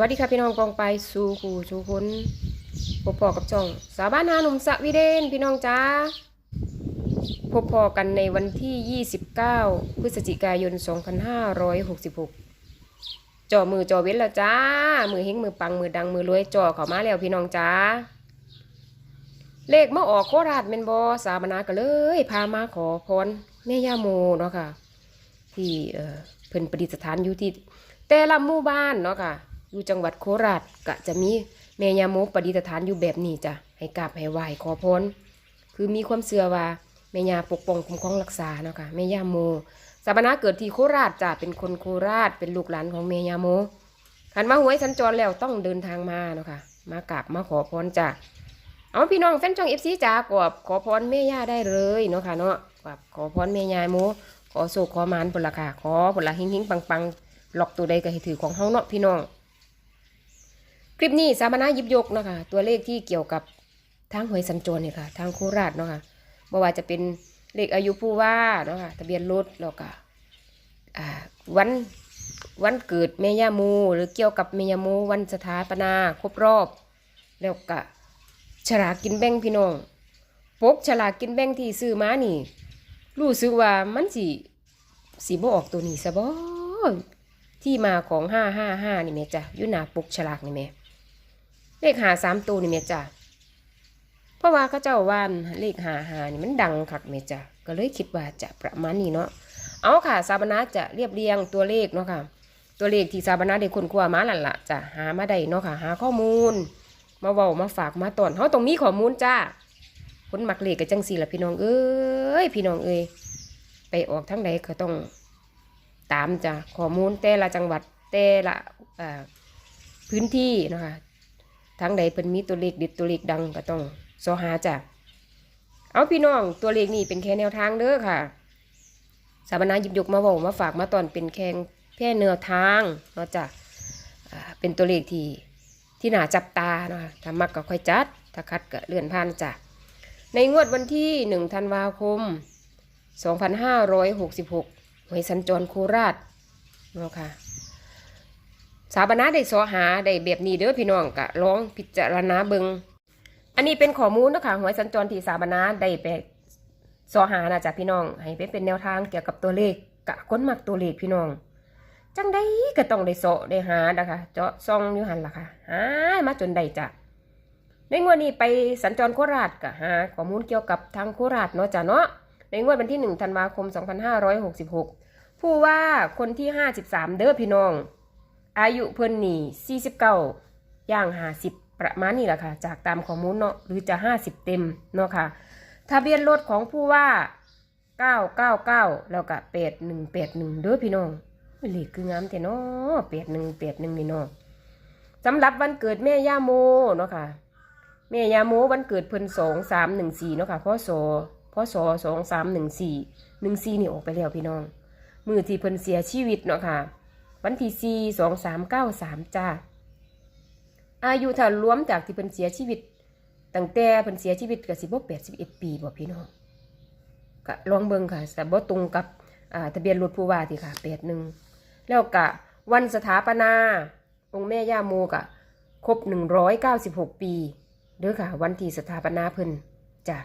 วัสดีค่ะพี่น้องกองไปสู่คูสู่คนพบพอกับจ่อง สาวบ้านนาหนุ่มสวีเดนพี่น้องจ้าพบพอกันในวันที่ 29 พฤศจิกายน 2566จ่อมือจ่อเว้นแล้วจ้า มือเฮงมือปังมือดังมือรวยจ่อเข้ามาแล้วพี่น้องจ้าเลขมาออกโคราชเมนบอสาวบานาก็เลย พามาขอพรแม่ย่าโมเนาะค่ะ ที่เอ่อเพิ่นประดิษฐานอยู่ที่แต่ละหมู่บ้านเนาะค่ะ อยู่จังหวัดโคราชก็จะมีแม่ยาโมประดิฐานอยู่แบบนี้จ้ะให้กราบให้ไหว้ขอพรคือมีความเชื่อว่าแม่ยาปกป้องคุ้มครองรักษาเนาะค่ะแม่ยาโมสาบานาเกิดที่โคราชจ้ะเป็นคนโคราชเป็นลูกหลานของแม่ยาโมขันมาหวยสัญจรแล้วต้องเดินทางมาเนาะค่ะ มากราบมาขอพรจ้ะเอาพี่น้องแฟนช่องเอฟซีจ้ากอบขอพรแม่ย่าได้เลยเนาะค่ะเนาะกราบขอพรแม่ยาโมขอโศกขอมานผลละค่ะขอผลละหิ้งหิ้งปังปังหลอกตัวใดก็ให้ถือของเฮาเนาะพี่น้อง คลิปนี้สามนาหยิบยกนะคะ ตัวเลขที่เกี่ยวกับทางหวยสัญจรเนี่ยค่ะ ทางโคราชเนาะค่ะบ่ว่าจะเป็นเลขอายุผู้ว่าเนาะค่ะทะเบียนรถแล้วก็วันวันเกิดแม่ย่าโมหรือเกี่ยวกับแม่ย่าโมวันสถาปนาครบรอบ แล้วก็ฉลากินแบ่งพี่น้องปกฉลากินแบ่งที่ซื้อมานี่ รู้สึกว่ามันสิสีบ่ออกตัวนี้ซะบ่ที่มาของห้าห้าห้านี่แม่จ้ะยู่หน้าปกฉลากนี่แม่ เลขหาสามตัวนี่แม่จ้ะเพราะว่าเขาเจ้าว่านเลขหาหานี่มันดังคักแม่จ้ะก็เลยคิดว่าจะประมาณนี้เนาะเอาค่ะซาบนาจะเรียบเรียงตัวเลขเนาะค่ะ ตัวเลขที่ซาบนาได้คนคว้ามานั่นละจะหามาได้เนาะค่ะ หาข้อมูล มาเว้ามาฝากมาตอนเฮาต้องมีข้อมูลจ้าคนมักเลขกับจังสีละพี่น้องเอ้ยพี่น้องเอ้ยไปออกทั้งใดก็ต้องตามจ้ะข้อมูลแต่ละจังหวัดแต่ละพื้นที่นะคะ ทั้งใดเพิ่นมีตัวเลขเด็ดตัวเลขดังก็ต้องสอหาจ้ะเอาพี่น้องตัวเลขนี่เป็นแค่แนวทางเด้อค่ะ สาบนาหยิบยกมาบอกมาฝากมาตอนเป็นแค่แค่แนวทางเนาะจ้ะเป็นตัวเลขที่ที่หนาจับตาเนาะคะถ้ามักก็ค่อยจัด ถ้าคัดก็เลื่อนผ่านจ้ะในงวดวันที่1ธันวาคม 2566หวยสัญจรโคราชเนาะค่ะ สาบนาได้สอหาได้แบบนี้เด้อพี่น้องกะลองพิจารณาเบิงอันนี้เป็นข้อมูลนะคะหวยสัญจรที่สาบนาได้ไปสอหานะจ๊ะพี่น้อง ให้ไปเป็นแนวทางเกี่ยวกับตัวเลขกะค้นมักตัวเลขพี่น้องจังได้ก็ต้องได้เสาะได้หานะคะเจาะซองอยู่หันล่ะค่ะหามาจนได้จ้ะในงวดนี้ไปสัญจรโคราชกะหาข้อมูลเกี่ยวกับทางโคราชเนาะจ้ะเนาะในงวดวันที่1ธันวาคม 2566 ผู้ว่าคนที่ 53 เด้อพี่น้อง อายุเพิ่นนี่49ย่าง50 ประมาณนี้แหละค่ะ จากตามข้อมูลเนาะหรือจะ 50 เต็มเนาะค่ะ ทะเบียนรถของผู้ว่า 999 แล้วก็8181เด้อพี่น้องเลขคืองามแต่เนาะ8181นี่เนาะสำหรับวันเกิดแม่ย่าโมเนาะค่ะ แม่ย่าโมวันเกิดเพิ่นสองสามหนึ่งสี่เนาะค่ะพ่อสอพ่อสอสองสามหนึ่งสี่หนึ่งสี่นี่ออกไปแล้วพี่น้อง มือที่เพิ่นเสียชีวิตเนาะค่ะ วันที่สี่สองสามเก้าสามจ้า อายุถ้ารวมจากที่เพิ่นเสียชีวิต ตั้งแต่เพิ่นเสียชีวิตก็สิบกแปดสิบเอ็ดปีบ่พี่น้องก็ลองเบิ่งค่ะแต่บ่ตรงกับทะเบียนรถผู้ว่าที่ค่ะแปดหนึ่งแล้วก็วันสถาปนา องค์แม่ย่าโมก็ครบหนึ่งร้อยเก้าสิบหกปีเด้อค่ะ วันที่สถาปนาเพิ่นจ้ะ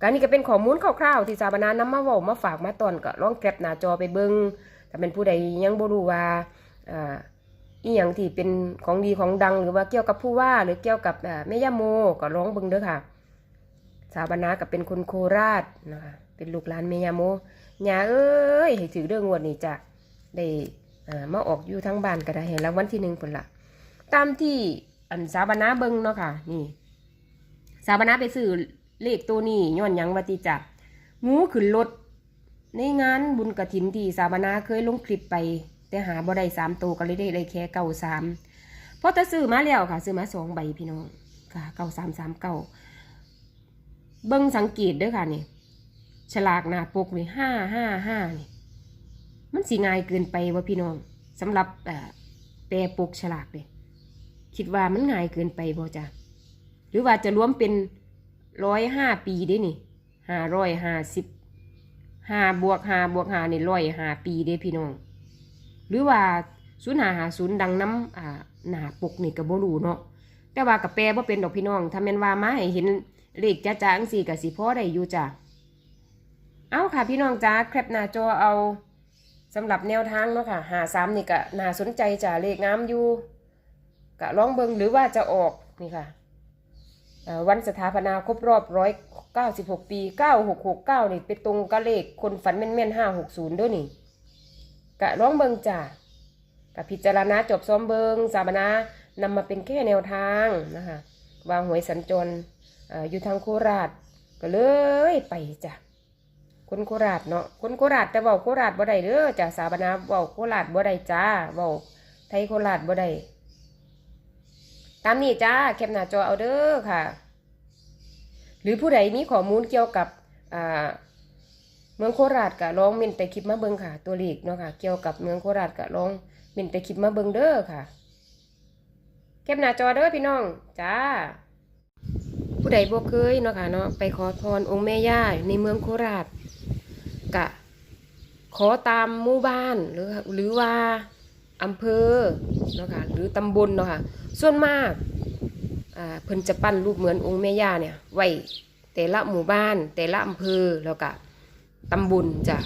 การนี้ก็เป็นข้อมูลคร่าวๆที่สถาปนานำมาเว้ามาฝากมาตอนก็ลองแคปหน้าจอไปเบิ่ง ถ้าเป็นผู้ใดยังบ่รู้ว่าอ่าอีหยังที่เป็นของดีของดังหรือว่าเกี่ยวกับผู้ว่าหรือเกี่ยวกับแม่ย่าโมก็ลองเบิ่งเด้อค่ะสถาปนาก็เป็นคนโคราชนะคะเป็นลูกหลานแม่ย่าโมย่าเอ้ยให้ถือเรื่องงวดนี้จ้ะได้อ่ามาออกอยู่ทั้งบ้านก็ได้ให้รางวัลที่หนึ่งพุ่นละตามที่อันสาวบนาเบิงเนาะค่ะ นี่ สาวบนาไปซื้อเลขตัวนี้ย้อนยังวัติจักงูขึ้นรถ ในงานบุญกระถินที่สาบานาเคยลงคลิปไป แต่หาบ่ได้สามตัวก็เลยได้ได้แค่เก้าสามเพราะถ้าซื้อมาแล้วค่ะ ซื้อมาสองใบพี่น้องค่ะเก้าสามสามเก้าเบิ้งสังเกตด้อค่ะนี่ฉลากหน้าปกนี่ห้าห้าห้านี่มันสีง่ายเกินไปว่าพี่น้องสำหรับเอ่อแปรปกฉลากเลยคิดว่ามันง่ายเกินไปบ่จ้ะหรือว่าจะรวมเป็นร้อยห้าปีได้นี่ห้าร้อยห้าสิบ ห้าบวกห้าบวกห้านี่ร้อยห้าปีได้พี่น้อง หรือว่าศูนย์หาหาศูนย์ดังน้ำอ่าหนาปกนี่ก็บ่รู้เนาะแต่ว่ากับแปลบ่เป็นดอกพี่น้องถ้าแม่นว่ามาให้เห็นเลขจ้าๆจังซี่ก็สิพอได้อยู่จ้ะเอาค่ะพี่น้องจ้าแคปหน้าจอเอาสำหรับแนวทางเนาะค่ะหาสามนี่ก็น่าสนใจจ้ะเลขงามอยู่ก็ลองเบิงหรือว่าจะออกนี่ค่ะวันสถาปนาครบรอบร้อย เก้าสิบหกปีเก้าหกหกเก้านี่ไปตรงกับเลขคนฝันแม่นๆห้าหกศูนย์ด้วยนี่กะลองเบิงจ้ะกับพิจารณาจบซ้อมเบิงสาบนานำมาเป็นแค่แนวทางนะคะวางหวยสัญจรออยู่ทางโคราชก็เลยไปจ้ะคนโคราชเนาะคนโคราชแต่เว้าโคราชบ่ได้เด้อจ้ะสาบนาเว้าโคราชบ่ได้จ้าเว้าไทยโคราชบ่ได้ตามนี้จ้าแคปหน้าจอเอาเด้อค่ะ หรือผู้ใดมีข้อมูลเกี่ยวกับเมืองโคราชกะลองเม่นแต่คลิปมาเบิงค่ะ ตัวเลขเนาะค่ะ เกี่ยวกับเมืองโคราชกะลองเม่นแต่คลิปมาเบิงเด้อค่ะแคปหน้าจอเด้อพี่น้องจ้า ผู้ใดบ่เคยเนาะค่ะเนาะไปขอพรองค์แม่ย่าในเมืองโคราชกะขอตามหมู่บ้านหรือหรือว่าอำเภอเนาะค่ะหรือตำบลเนาะค่ะส่วนมาก เพิ่นจะปั้นรูปเหมือนองค์แม่ย่าเนี่ย ไว้แต่ละหมู่บ้าน แต่ละอำเภอแล้วก็ตำบุญจ้ะ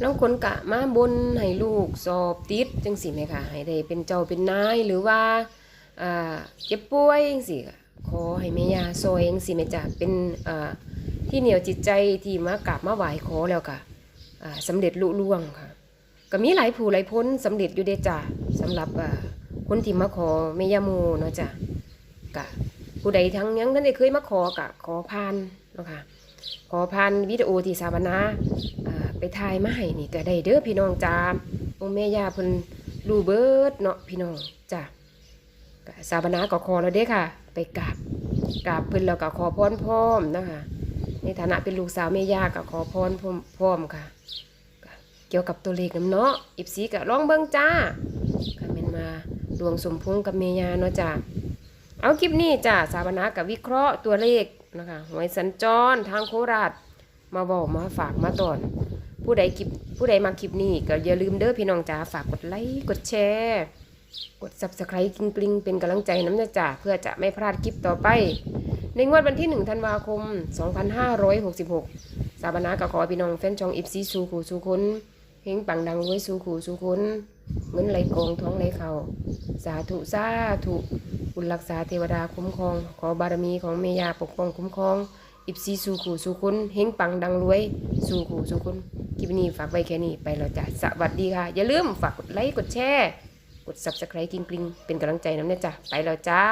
แล้วคนกะมาบนให้ลูกสอบติดจังสิไหมคะให้ได้เป็นเจ้าเป็นนายหรือว่าเจ็บป่วยจังสิขอให้แม่ย่าซอยจังสิแม่จ้ะเป็นที่เหนียวจิตใจที่มากราบมาไหว้ขอแล้วก็อ่าสำเร็จลุล่วงค่ะ ก็มีหลายผู้หลายพ้นสำเร็จอยู่เด้จ้ะสำหรับคนที่มาขอแม่ยาโมเนาะจ้ะ กะผู้ใดทั้งยังท่านได้เคยมาขอกะขอพานเนาะค่ะขอพันวิดีโอที่สาบนาไปถ่ายมาให้นี่ก็ได้เด้อพี่น้องจ้าองค์แม่ย่าเพิ่นรูเบิร์ดเนาะพี่น้องจ้าสาบนาก็ขอแล้วเด้อค่ะ ไปกราบกราบเพิ่นแล้วก็ขอพรพร้อมนะคะในฐานะเป็นลูกสาวแม่ย่าก็ขอพรพร้อมพร้อมค่ะเกี่ยวกับตัวเลขน้ำเนาะอิบซีก็ลองเบิ่งจ้าก็แม่นมาดวงสมพงษ์กับแม่ย่าเนาะจ้า เอาคลิปนี้จ้าสาบนากับวิเคราะห์ตัวเลขนะคะหวยสัญจรทางโคราชมาบอกมาฝากมาตอน ผู้ใดคลิปผู้ใดมาคลิปนี้ก็อย่าลืมเด้อพี่น้องจ๋าฝากกดไลค์กดแชร์กด subscribe กริ๊งกริ๊งเป็นกำลังใจน้ำนะจ่าเพื่อจะไม่พลาดคลิปต่อไป ในงวดวันที่ 1 ธันวาคม 2566 สาบนากับขอพี่น้องแฟนช่องอิฟซีสูขู่สูคนเฮงปังดังรวยสูขู่สูคนเงินไหลกองท้องไหลเข่าสาธุสาธุ บุญรักษาเทวดาคุ้มครอง ขอบารมีของเมยาปกป้องคุ้มครองอิบซีสู่ขู่สู่คุณเฮงปังดังรวย สู่ขู่สู่คุณคลิปนี้ฝากไว้แค่นี้ไปแล้วจ้ะสวัสดีค่ะ อย่าลืมฝากกดไลค์กดแชร์ กด subscribe กริ๊งกริ๊งเป็นกำลังใจน้ำเนี่ยจ้ะไปแล้วจ้า